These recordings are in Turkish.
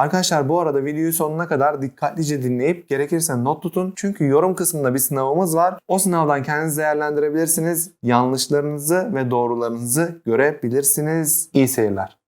Arkadaşlar bu arada videoyu sonuna kadar dikkatlice dinleyip gerekirse not tutun. Çünkü yorum kısmında bir sınavımız var. O sınavdan kendiniz değerlendirebilirsiniz. Yanlışlarınızı ve doğrularınızı görebilirsiniz. İyi seyirler.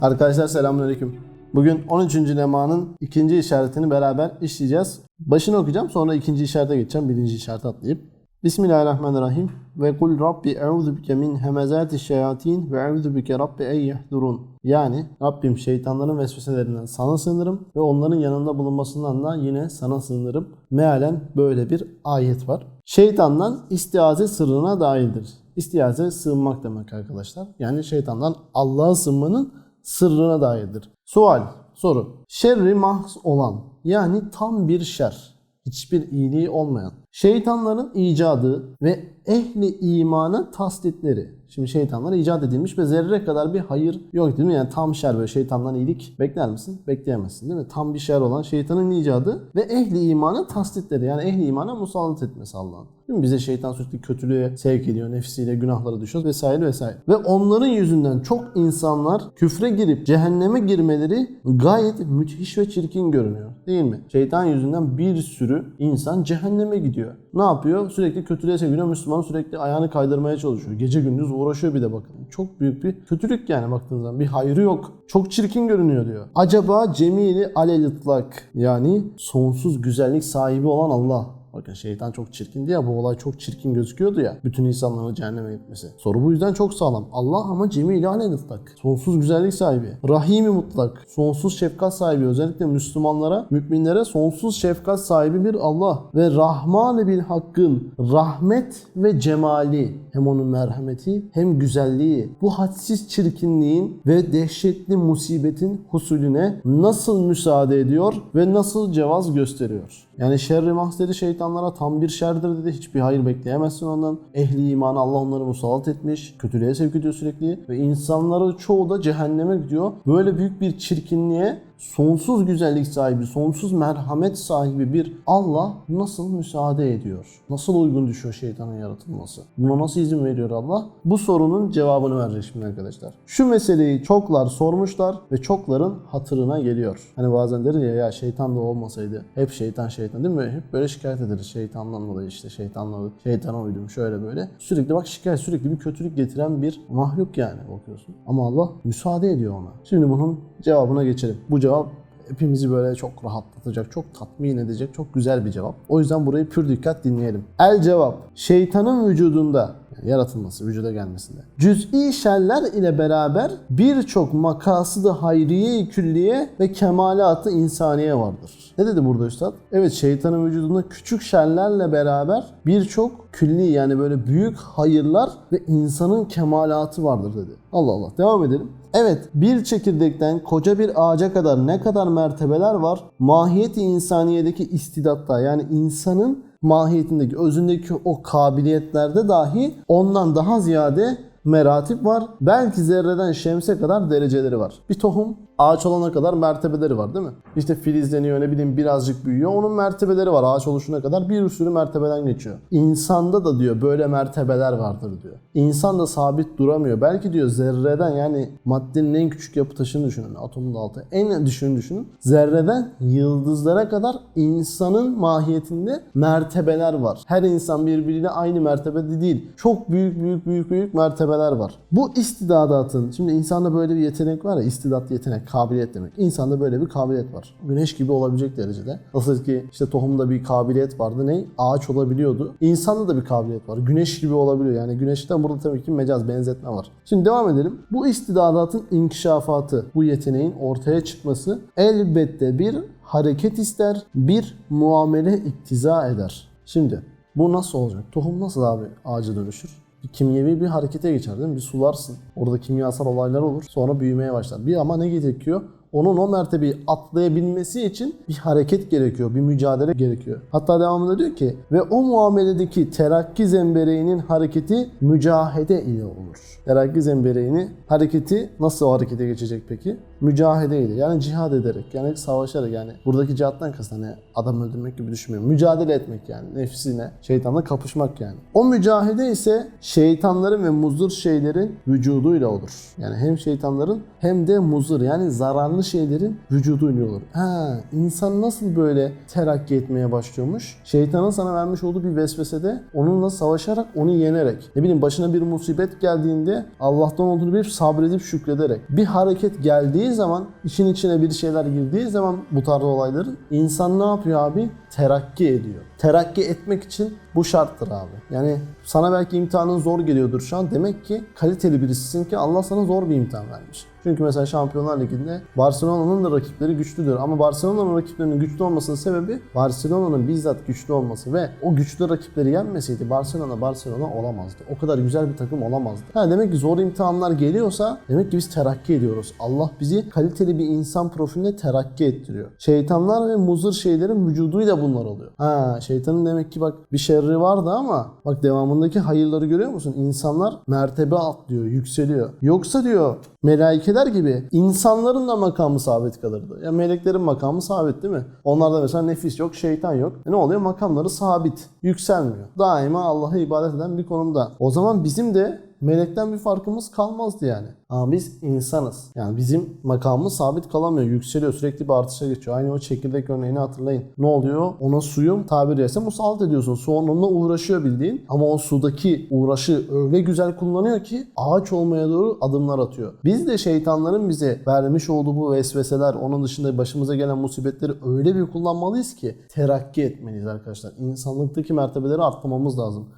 Arkadaşlar selamünaleyküm. Bugün 13. lemanın ikinci işaretini beraber işleyeceğiz. Başını okuyacağım sonra ikinci işarete geçeceğim. Birinci işareti atlayıp. Bismillahirrahmanirrahim. Ve kul rabbi e'udhu bike min hemezati şeyatin ve e'udhu bike rabbi en yahdurun. Yani Rabbim şeytanların vesveselerinden sana sığınırım ve onların yanında bulunmasından da yine sana sığınırım. Mealen böyle bir ayet var. Şeytandan istiaze sırrına dahildir. İstiaze sığınmak demek arkadaşlar. Yani şeytandan Allah'a sığınmanın sırrına dairdir. Sual, soru. Şerri mahz olan yani tam bir şer, hiçbir iyiliği olmayan, şeytanların icadı ve ehli imana tasditleri. Şimdi şeytanlar icat edilmiş ve zerre kadar bir hayır yok değil mi? Yani tam şer ve şeytandan iyilik bekler misin? Bekleyemezsin değil mi? Tam bir şer olan şeytanın icadı ve ehli imana tasditleri. Yani ehli imana musallat etmesi Allah'ın. Değil mi? Bize şeytan sürekli kötülüğe sevk ediyor, nefsiyle günahlara düşüyoruz vesaire vesaire. Ve onların yüzünden çok insanlar küfre girip cehenneme girmeleri gayet müthiş ve çirkin görünüyor. Değil mi? Şeytan yüzünden bir sürü insan cehenneme gidiyor. Ne yapıyor? Sürekli kötülüğe sevk ediyor. Müslümanı sürekli ayağını kaydırmaya çalışıyor. Gece gündüz uğraşıyor bir de bakın. Çok büyük bir kötülük yani baktığınız zaman. Bir hayrı yok. Çok çirkin görünüyor diyor. Acaba cemili alelitlak yani sonsuz güzellik sahibi olan Allah Bakın şeytan çok çirkindi ya bu olay çok çirkin gözüküyordu ya. Bütün insanların cehenneme gitmesi. Soru bu yüzden çok sağlam. Allah ama cemil alel mutlak. Sonsuz güzellik sahibi. Rahimi mutlak. Sonsuz şefkat sahibi. Özellikle Müslümanlara, müminlere sonsuz şefkat sahibi bir Allah. Ve Rahman bil hakkın rahmet ve cemali hem onun merhameti hem güzelliği bu hadsiz çirkinliğin ve dehşetli musibetin husulüne nasıl müsaade ediyor ve nasıl cevaz gösteriyor. Yani şerri mahzeri şeytanlara tam bir şerdir dedi. Hiçbir hayır bekleyemezsin ondan. Ehli imanı Allah onları musallat etmiş. Kötülüğe sevk ediyor sürekli. Ve insanları çoğu da cehenneme gidiyor. Böyle büyük bir çirkinliğe sonsuz güzellik sahibi, sonsuz merhamet sahibi bir Allah nasıl müsaade ediyor? Nasıl uygun düşüyor şeytanın yaratılması? Buna nasıl izin veriyor Allah? Bu sorunun cevabını verecek şimdi arkadaşlar. Şu meseleyi çoklar sormuşlar ve çokların hatırına geliyor. Hani bazen deriz ya ya şeytan da olmasaydı hep şeytan şeytan değil mi? Hep böyle şikayet ederiz şeytandan dolayı işte şeytanla şeytana uydum şöyle böyle. Sürekli bak şikayet sürekli bir kötülük getiren bir mahluk yani bakıyorsun. Ama Allah müsaade ediyor ona. Şimdi bunun cevabına geçelim. Bu cevap hepimizi böyle çok rahatlatacak, çok tatmin edecek, çok güzel bir cevap. O yüzden burayı pür dikkat dinleyelim. El cevap. Şeytanın vücudunda yaratılması, vücuda gelmesinde. Cüz'i şerler ile beraber birçok makasıdı hayriye külliye ve kemalatı insaniye vardır. Ne dedi burada üstad? Evet şeytanın vücudunda küçük şerlerle beraber birçok külli yani böyle büyük hayırlar ve insanın kemalatı vardır dedi. Allah Allah. Devam edelim. Evet bir çekirdekten koca bir ağaca kadar ne kadar mertebeler var? Mahiyeti insaniyedeki istidatta yani insanın mahiyetindeki, özündeki o kabiliyetlerde dahi ondan daha ziyade meratip var. Belki zerreden şemse kadar dereceleri var. Bir tohum ağaç olana kadar mertebeleri var değil mi? İşte filizleniyor ne bileyim birazcık büyüyor. Onun mertebeleri var ağaç oluşuna kadar bir sürü mertebeden geçiyor. İnsanda da diyor böyle mertebeler vardır diyor. İnsan da sabit duramıyor. Belki diyor zerreden yani maddenin en küçük yapı taşını düşünün. Atomun altı. En düşünün düşünün. Zerreden yıldızlara kadar insanın mahiyetinde mertebeler var. Her insan birbiriyle aynı mertebede değil. Çok büyük büyük büyük büyük mertebeler var. Bu istidadatın şimdi insanda böyle bir yetenek var ya istidat yetenek kabiliyet demek. İnsanda böyle bir kabiliyet var. Güneş gibi olabilecek derecede. Nasıl ki işte tohumda bir kabiliyet vardı. Ne? Ağaç olabiliyordu. İnsanda da bir kabiliyet var. Güneş gibi olabiliyor. Yani güneşten burada tabii ki mecaz benzetme var. Şimdi devam edelim. Bu istidadatın inkişafatı, bu yeteneğin ortaya çıkması elbette bir hareket ister, bir muamele iktiza eder. Şimdi bu nasıl olacak? Tohum nasıl abi ağaca dönüşür? Kimyevi bir harekete geçer değil mi? Bir sularsın. Orada kimyasal olaylar olur. Sonra büyümeye başlar. Bir ama ne gerekiyor? Onun o mertebeyi atlayabilmesi için bir hareket gerekiyor, bir mücadele gerekiyor. Hatta devamında diyor ki ve o muameledeki terakki zembereğinin hareketi mücahede ile olur. Terakki zembereğini hareketi nasıl o harekete geçecek peki? Mücahedeyle yani cihad ederek yani savaşarak yani buradaki cihattan kast hani adam öldürmek gibi düşünmüyorum. Mücadele etmek yani nefsine, şeytanla kapışmak yani. O mücahede ise şeytanların ve muzur şeylerin vücuduyla olur. Yani hem şeytanların hem de muzur yani zararlı şeylerin vücuduyla olur. Ha, insan nasıl böyle terakki etmeye başlıyormuş? Şeytanın sana vermiş olduğu bir vesvesede onunla savaşarak onu yenerek ne bileyim başına bir musibet geldiğinde Allah'tan olduğunu bilip sabredip şükrederek bir hareket geldiği zaman işin içine bir şeyler girdiği zaman bu tarz olayların insan ne yapıyor abi? Terakki ediyor. Terakki etmek için bu şarttır abi. Yani sana belki imtihanın zor geliyordur şu an. Demek ki kaliteli birisisin ki Allah sana zor bir imtihan vermiş. Çünkü mesela Şampiyonlar Ligi'nde Barcelona'nın da rakipleri güçlüdür. Ama Barcelona'nın rakiplerinin güçlü olmasının sebebi Barcelona'nın bizzat güçlü olması ve o güçlü rakipleri yenmeseydi Barcelona Barcelona olamazdı. O kadar güzel bir takım olamazdı. Ha demek ki zor imtihanlar geliyorsa demek ki biz terakki ediyoruz. Allah bizi kaliteli bir insan profiline terakki ettiriyor. Şeytanlar ve muzır şeylerin vücuduyla bunlar oluyor. Ha şeytanın demek ki bak bir şerri vardı ama bak devamındaki hayırları görüyor musun? İnsanlar mertebe atlıyor, yükseliyor. Yoksa diyor melaikeler gibi insanların da makamı sabit kalırdı. Ya meleklerin makamı sabit değil mi? Onlarda mesela nefis yok, şeytan yok. E ne oluyor? Makamları sabit, yükselmiyor. Daima Allah'a ibadet eden bir konumda. O zaman bizim de melekten bir farkımız kalmazdı yani. Ama biz insanız. Yani bizim makamımız sabit kalamıyor. Yükseliyor. Sürekli bir artışa geçiyor. Aynı o çekirdek örneğini hatırlayın. Ne oluyor? Ona suyum tabiri caizse musallat ediyorsun. Su onunla uğraşıyor bildiğin. Ama o sudaki uğraşı öyle güzel kullanıyor ki ağaç olmaya doğru adımlar atıyor. Biz de şeytanların bize vermiş olduğu bu vesveseler, onun dışında başımıza gelen musibetleri öyle bir kullanmalıyız ki terakki etmeliyiz arkadaşlar. İnsanlıktaki mertebeleri arttırmamız lazım.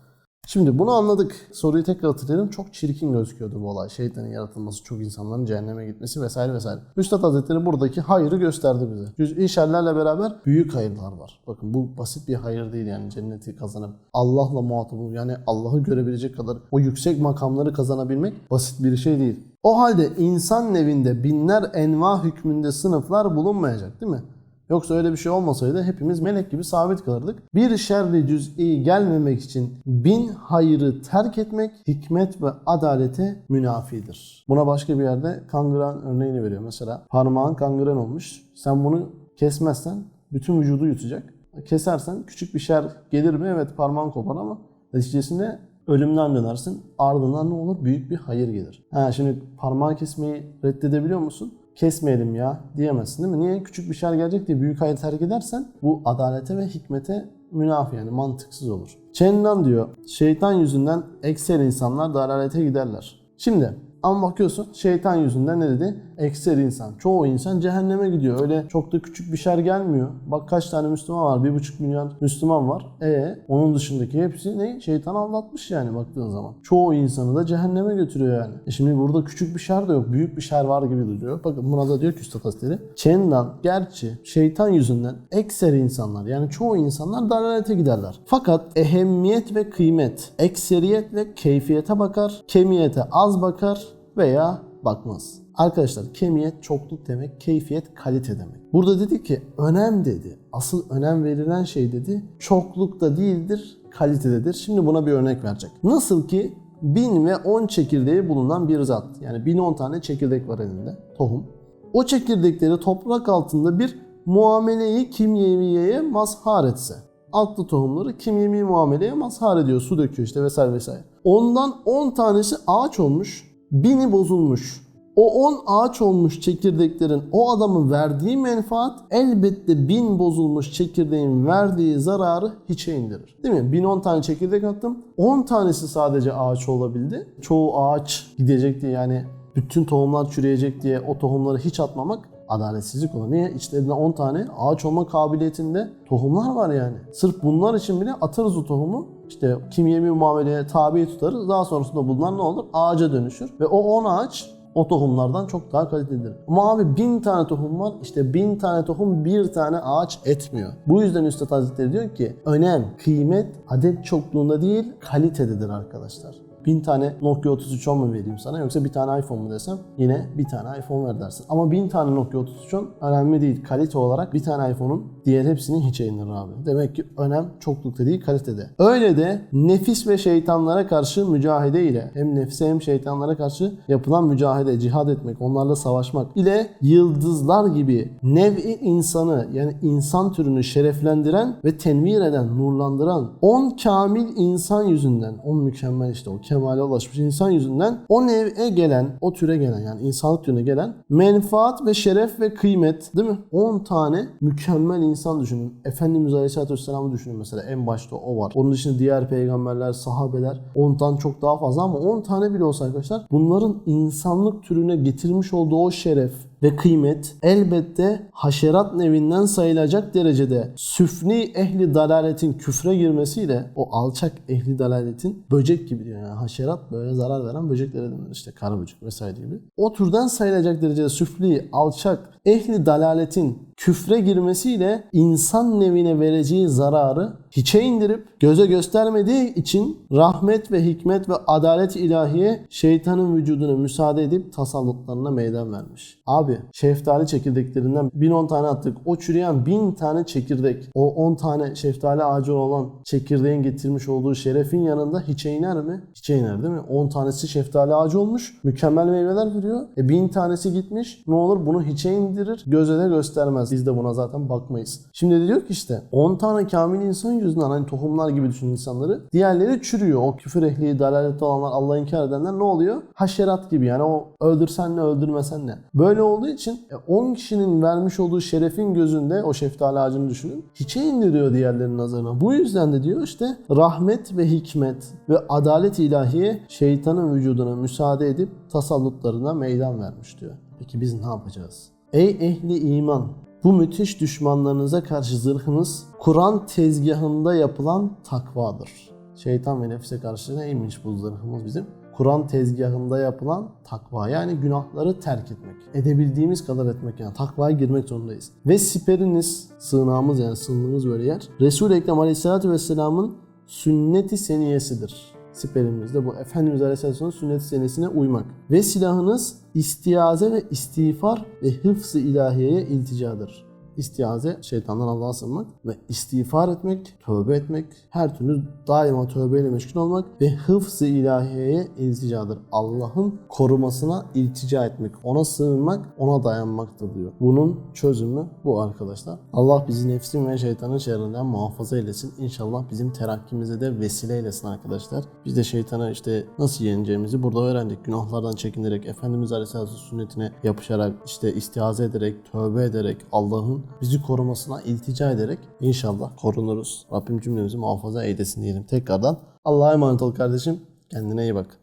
Şimdi bunu anladık. Soruyu tekrar hatırlayalım. Çok çirkin gözüküyordu bu olay. Şeytanın yaratılması, çok insanların cehenneme gitmesi vesaire vesaire. Üstad Hazretleri buradaki hayrı gösterdi bize. Cüz'i şerlerle beraber büyük hayırlar var. Bakın bu basit bir hayır değil yani cenneti kazanıp Allah'la muhatap olup yani Allah'ı görebilecek kadar o yüksek makamları kazanabilmek basit bir şey değil. O halde insan nevinde binler enva hükmünde sınıflar bulunmayacak değil mi? Yoksa öyle bir şey olmasaydı hepimiz melek gibi sabit kalırdık. Bir şerri cüz'i gelmemek için bin hayrı terk etmek hikmet ve adalete münafidir. Buna başka bir yerde kangren örneğini veriyor. Mesela parmağın kangren olmuş. Sen bunu kesmezsen bütün vücudu yutacak. Kesersen küçük bir şer gelir mi? Evet parmağın kopar ama neticesinde ölümden dönersin. Ardından ne olur? Büyük bir hayır gelir. Ha, şimdi parmağı kesmeyi reddedebiliyor musun? Kesmeyelim ya diyemezsin değil mi? Niye? Küçük bir şer gelecek diye büyük hayır terk edersen bu adalete ve hikmete münafi yani mantıksız olur. Chennan diyor şeytan yüzünden ekser insanlar dalalete giderler. Şimdi ama bakıyorsun şeytan yüzünden ne dedi? Ekser insan. Çoğu insan cehenneme gidiyor. Öyle çok da küçük bir şer gelmiyor. Bak kaç tane Müslüman var? Bir buçuk milyon Müslüman var. E onun dışındaki hepsi ne? Şeytan anlatmış yani baktığın zaman. Çoğu insanı da cehenneme götürüyor yani. E şimdi burada küçük bir şer de yok. Büyük bir şer var gibi duruyor. Bakın buna da diyor ki Üstad Hazretleri. Çendan gerçi şeytan yüzünden ekser insanlar yani çoğu insanlar dalalete giderler. Fakat ehemmiyet ve kıymet ekseriyet ve keyfiyete bakar. Kemiyete az bakar veya bakmaz. Arkadaşlar kemiyet çokluk demek, keyfiyet kalite demek. Burada dedi ki önem dedi. Asıl önem verilen şey dedi çoklukta değildir, kalitededir. Şimdi buna bir örnek verecek. Nasıl ki 1000 ve 10 çekirdeği bulunan bir zat. Yani 1010 tane çekirdek var elinde, tohum. O çekirdekleri toprak altında bir muameleyi kimyeviyeye mazhar etse. Altlı tohumları kimyevi muameleye mazhar ediyor. Su döküyor işte vesaire vesaire. Ondan 10 tanesi ağaç olmuş, bini bozulmuş. O 10 ağaç olmuş çekirdeklerin o adamın verdiği menfaat elbette bin bozulmuş çekirdeğin verdiği zararı hiçe indirir. Değil mi? 1010 tane çekirdek attım. 10 tanesi sadece ağaç olabildi. Çoğu ağaç gidecek diye yani bütün tohumlar çürüyecek diye o tohumları hiç atmamak adaletsizlik olur. Niye? İçlerinde 10 tane ağaç olma kabiliyetinde tohumlar var yani. Sırf bunlar için bile atarız o tohumu. İşte kimyevi muameleye tabi tutarız. Daha sonrasında bunlar ne olur? Ağaca dönüşür. Ve o 10 ağaç o tohumlardan çok daha kalitelidir. Ama abi bin tane tohum var. İşte bin tane tohum bir tane ağaç etmiyor. Bu yüzden Üstad Hazretleri diyor ki önem, kıymet adet çokluğunda değil kalitededir arkadaşlar. Bin tane Nokia 3310 mu vereyim sana yoksa bir tane iPhone mu desem yine bir tane iPhone ver dersin. Ama bin tane Nokia 3310 önemli değil. Kalite olarak bir tane iPhone'un diğer hepsini hiçe indir abi. Demek ki önem çoklukta değil kalitede. Öyle de nefis ve şeytanlara karşı mücadele ile hem nefse hem şeytanlara karşı yapılan mücadele, cihad etmek, onlarla savaşmak ile yıldızlar gibi nevi insanı yani insan türünü şereflendiren ve tenvir eden, nurlandıran 10 kamil insan yüzünden, 10 mükemmel işte o kemale ulaşmış insan yüzünden o nev'e gelen, o türe gelen yani insanlık türüne gelen menfaat ve şeref ve kıymet değil mi? 10 tane mükemmel insan düşünün. Efendimiz Aleyhisselatü Vesselam'ı düşünün mesela en başta o var. Onun dışında diğer peygamberler, sahabeler 10'dan çok daha fazla ama 10 tane bile olsa arkadaşlar bunların insanlık türüne getirmiş olduğu o şeref, ve kıymet elbette haşerat nevinden sayılacak derecede süfni ehli dalaletin küfre girmesiyle o alçak ehli dalaletin böcek gibi diyor yani haşerat böyle zarar veren böceklere denir işte kara böcek vesaire gibi. O türden sayılacak derecede süfli, alçak ehli dalaletin küfre girmesiyle insan nevine vereceği zararı hiçe indirip göze göstermediği için rahmet ve hikmet ve adalet ilahiye şeytanın vücuduna müsaade edip tasallutlarına meydan vermiş. Abi şeftali çekirdeklerinden 1010 tane attık. O çürüyen 1000 tane çekirdek. O 10 tane şeftali ağacı olan çekirdeğin getirmiş olduğu şerefin yanında hiçe iner mi? Hiçe iner değil mi? 10 tanesi şeftali ağacı olmuş. Mükemmel meyveler veriyor. E 1000 tanesi gitmiş. Ne olur bunu hiçe indirir. Göze de göstermez. Biz de buna zaten bakmayız. Şimdi diyor ki işte 10 tane kamil insan yüzünden hani tohumlar gibi düşün insanları. Diğerleri çürüyor. O küfür ehli, dalalette olanlar, Allah'ı inkar edenler ne oluyor? Haşerat gibi yani o öldürsen ne öldürmesen ne. Böyle olduğu için e, 10 kişinin vermiş olduğu şerefin gözünde o şeftali ağacını düşünün. Hiçe indiriyor diğerlerinin nazarına. Bu yüzden de diyor işte rahmet ve hikmet ve adalet ilahiye şeytanın vücuduna müsaade edip tasallutlarına meydan vermiş diyor. Peki biz ne yapacağız? Ey ehli iman! Bu müthiş düşmanlarınıza karşı zırhınız Kur'an tezgahında yapılan takvadır. Şeytan ve nefse karşı neymiş bu zırhımız bizim? Kur'an tezgahında yapılan takva yani günahları terk etmek. Edebildiğimiz kadar etmek yani takvaya girmek zorundayız. Ve siperiniz, sığınağımız yani sığındığımız böyle yer Resul-i Ekrem Aleyhisselatü Vesselam'ın sünneti seniyesidir. Siperimizde bu Efendimiz Aleyhisselam'ın sünnet senesine uymak. Ve silahınız istiaze ve istiğfar ve hıfz-ı ilahiyeye ilticadır. İstiaze şeytandan Allah'a sığınmak ve istiğfar etmek, tövbe etmek, her türlü daima tövbeyle meşgul olmak ve hıfz-ı ilahiyeye ilticadır. Allah'ın korumasına iltica etmek, ona sığınmak, ona dayanmaktır diyor. Bunun çözümü bu arkadaşlar. Allah bizi nefsin ve şeytanın şerrinden muhafaza eylesin. İnşallah bizim terakkimize de vesile eylesin arkadaşlar. Biz de şeytana işte nasıl yeneceğimizi burada öğrendik. Günahlardan çekinerek, Efendimiz Aleyhisselatü sünnetine yapışarak, işte istiaze ederek, tövbe ederek, Allah'ın bizi korumasına iltica ederek inşallah korunuruz. Rabbim cümlemizi muhafaza eylesin diyelim tekrardan. Allah'a emanet ol kardeşim. Kendine iyi bak.